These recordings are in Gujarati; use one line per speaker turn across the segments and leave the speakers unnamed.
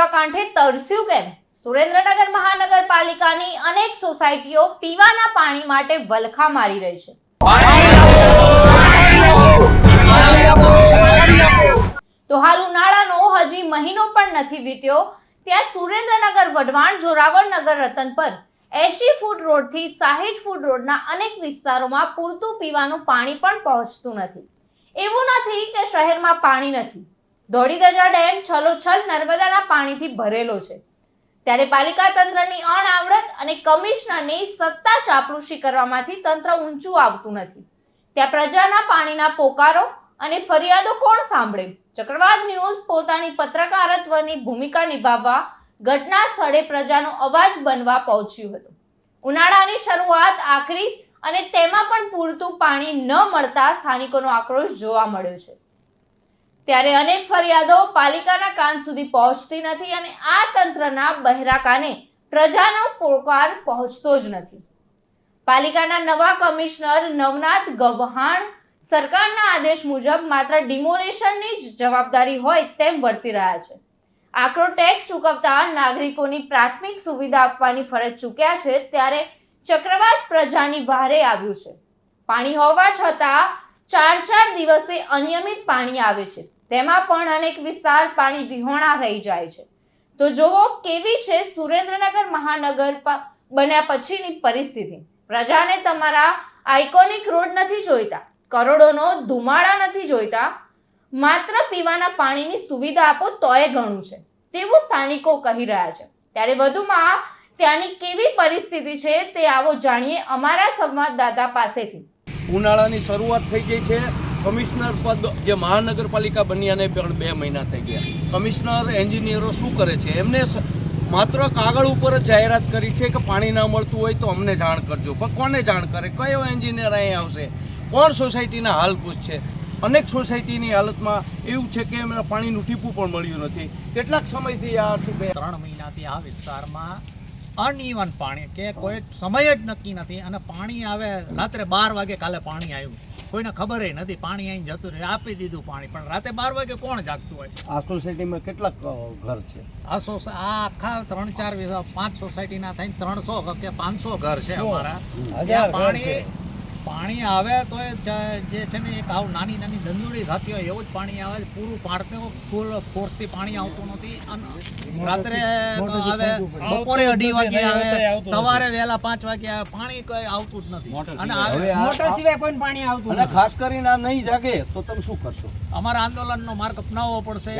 પીવા કાંઠે તરસ્યું કેમ? સુરેન્દ્રનગર મહાનગરપાલિકાની અનેક સોસાયટીઓ પીવાના પાણી માટે વલખા મારી રહી છે. તો હાલ ઉનાળાનો હજી મહિનો પણ નથી વીત્યો, ત્યાં સુરેન્દ્રનગર વઢવાણ જોરાવળ નગર રતન પર એસી ફૂટ રોડથી સાહીઠ ફૂટ રોડના અનેક વિસ્તારોમાં પૂરતું પીવાનું પાણી પણ પહોંચતું નથી. એવું નથી કે શહેરમાં પાણી નથી. ધોળીધજા ડેમ છલોછલ નર્મદાના પાણીથી ભરેલો છે. ત્યારે પાલિકા તંત્રની અણઆવડત અને કમિશનરની સત્તા ચાપલુસી કરવામાંથી તંત્ર ઊંચું આવતું નથી. ત્યાં પ્રજાના પાણીના પોકારો અને ફરિયાદો કોણ સાંભળે? ચક્રવાત ન્યૂઝ પોતાની પત્રકારત્વની ભૂમિકા નિભાવવા ઘટના સ્થળે પ્રજાનો અવાજ બનવા પહોંચ્યું હતું. ઉનાળાની શરૂઆત આખરી અને તેમાં પણ પૂરતું પાણી ન મળતા સ્થાનિકોનો આક્રોશ જોવા મળ્યો છે. ત્યારે અનેક ફરિયાદો પાલિકાના કાન સુધી પહોંચતી નથી અને આ તંત્રના બહેરા કાને પ્રજાનો પોકાર પહોંચતો જ નથી. પાલિકાના નવા કમિશનર નવનાથ ગવહાણ સરકારના આદેશ મુજબ માત્ર ડિમોલેશનની જ જવાબદારી હોય તેમ વર્તી રહ્યા છે. આકરો ટેક્સ ચૂકવતા નાગરિકોની પ્રાથમિક સુવિધા આપવાની ફરજ ચૂક્યા છે ત્યારે ચક્રવાત પ્રજાની ભારે આવ્યું છે. પાણી હોવા છતાં ચાર ચાર દિવસે અનિયમિત પાણી આવે છે. તેમાં પણ અનેક વિસ્તાર પાણી વિહોણા રહી જાય છે. તો જોવો કેવી છે સુરેન્દ્રનગર મહાનગર બન્યા પછીની પરિસ્થિતિ. પ્રજાને તમારા આઇકોનિક રોડ નથી જોઈતા. કરોડોનો ધુમાડા નથી જોઈતા. માત્ર પીવાના પાણીની સુવિધા આપો તોય ઘણું છે. તેવું સ્થાનિકો કહી રહ્યા છે. ત્યારે વધુમાં ત્યાંની કેવી પરિસ્થિતિ છે તે આવો જાણીએ અમારા સંવાદદાતા પાસેથી.
ઉનાળાની શરૂઆત થઈ ગઈ છે. કમિશનર પદ જે મહાનગરપાલિકા બન્યાને પણ બે મહિના થઈ ગયા. કમિશનર, એન્જિનિયરો શું કરે છે? એમને માત્ર કાગળ ઉપર જ જાહેરાત કરી છે કે પાણી ના મળતું હોય તો અમને જાણ કરજો. પણ કોને જાણ કરે? કયો એન્જિનિયર અહીં આવશે? કોણ સોસાયટીના હાલ પૂછશે? અનેક સોસાયટીની હાલતમાં એવું છે કે એમને પાણીનું ટીપું પણ મળ્યું નથી. કેટલાક સમયથી આ શું
ત્રણ મહિનાથી આ વિસ્તારમાં અનઇવન પાણી કે કોઈ સમય જ નક્કી નથી અને પાણી આવે રાત્રે બાર વાગે કાલે પાણી આવ્યું. કોઈને ખબર નથી પાણી અહીં જતું રહે આપી દીધું પાણી. પણ રાતે બાર વાગે કોણ જાગતું હોય?
આ સોસાયટીમાં કેટલાક ઘર છે?
આ સોસા આ આખા ત્રણ ચાર પાંચ સોસાયટીના થઈને ત્રણસો કે પાંચસો ઘર છે અમારા. પાણી પાણી આવે તો જે છે ને એક આવું નાની નાની ધંધુડી થતી હોય એવું જ પાણી આવે પૂરું પાડતું ફૂલ ફોર્સથી પાણી આવતું નથી. અને રાત્રે આવે બપોરે અઢી વાગે આવે સવારે વહેલા પાંચ વાગે આવે પાણી કઈ આવતું જ નથી. અને
મોટર સિવાય કોઈ પાણી આવતું
અને ખાસ કરીને આ નહીં જાગે તો તમે શું કરશો?
અમારા આંદોલનનો માર્ગ અપનાવવો પડશે.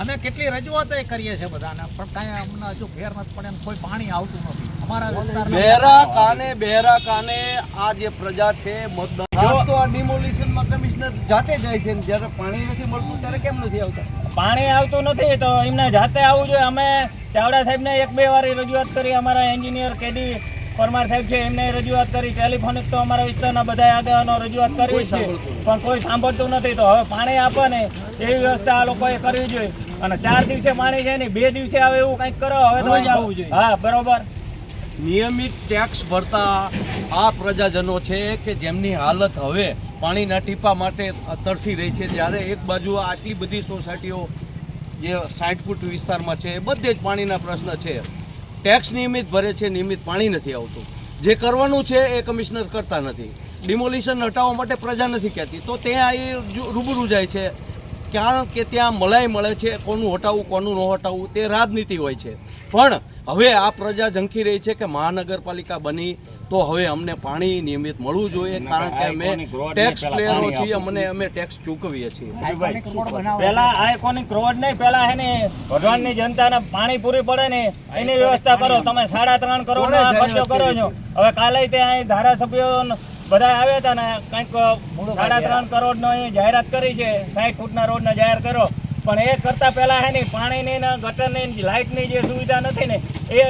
અમે કેટલી રજૂઆતો કરીએ છીએ બધાને પણ કાંઈ અમને હજુ ફેર નથી પડે એમ કોઈ પાણી આવતું નથી.
બહેરા કાને બહેરા કાને આ જે પ્રજા છે મતદાર તો આ ડિમોલિશનમાં કમિશનર જાતે જાય છે જ્યારે પાણી નથી મળતું ત્યારે કેમ નથી આવતા?
પાણી આવતું નથી તો એમને જાતે આવવું જોઈએ. અમે ચાવડા સાહેબને એક બે વાર રજૂઆત કરી. અમારા એન્જિનિયર કેડી પરમાર સાહેબ છે એમને રજૂઆત કરી. ટેલિફોનિક તો અમારા વિસ્તારના બધા આગેવાનો રજૂઆત કરી છે. પણ કોઈ સાંભળતું નથી. તો હવે પાણી આપે ને એવી વ્યવસ્થા આ લોકોએ કરવી જોઈએ. અને ચાર દિવસે પાણી છે ને બે દિવસે આવે એવું કંઈક કરો હવે તો જ આવવું જોઈએ. હા બરોબર.
નિયમિત ટેક્સ ભરતા આ પ્રજાજનો છે કે જેમની હાલત હવે પાણીના ટીપા માટે તરસી રહી છે, જ્યારે એક બાજુ આટલી બધી સોસાયટીઓ જે સાઠ ફૂટ વિસ્તારમાં છે, એ બધે જ પાણીના પ્રશ્ન છે. ટેક્સ નિયમિત ભરે છે, નિયમિત પાણી નથી આવતું. જે કરવાનું છે, એ કમિશનર કરતા નથી. ડિમોલિશન હટાવવા માટે પ્રજા નથી કહેતી. તો ત્યાં એ રૂબરૂ જાય છે. કારણ કે ત્યાં મલાઈ મળે છે, કોનું હટાવવું, કોનું ન હટાવવું, તે રાજનીતિ હોય છે. પણ હવે આ પ્રજા ઝંખી રહી છે કે મહાનગરપાલિકા બની તો હવે અમને પાણી નિયમિત મળવું જોઈએ કારણ કે અમે ટેક્સ પ્લેયરો છીએ અમને અમે ટેક્સ ચૂકવીએ છીએ.
પેલા આઇકોનિક રોડ નહીં પેલા હે ને ભગવાનની જનતાને પાણી પૂરી પડે ને એની વ્યવસ્થા કરો. તમે સાડા ત્રણ કરોડ નો ખર્ચો કરો છો? હવે કાલે તે અહીં ધારાસભ્યો બધા આવ્યા હતા ને કંઈક સાડા ત્રણ કરોડ નો અહીં જાહેરાત કરી છે. સાઠ ફૂટના રોડ ને જાહેર કરો. પણ એ કરતા પહેલા હે ને પાણીની ને ગટરની લાઇટની જે સુવિધા નથી ને એ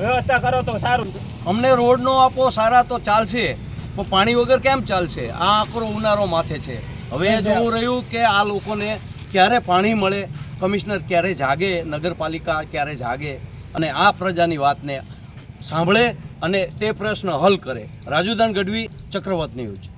વ્યવસ્થા કરો તો સારું.
અમને રોડનો આપો સારા તો ચાલશે પણ પાણી વગર કેમ ચાલશે? આ આકરો ઉનાળો માથે છે. હવે જોવું રહ્યું કે આ લોકોને ક્યારે પાણી મળે કમિશનર ક્યારે જાગે નગરપાલિકા ક્યારે જાગે અને આ પ્રજાની વાતને સાંભળે અને તે પ્રશ્ન હલ કરે. રાજુદાન ગઢવી ચક્રવત ન્યૂઝ.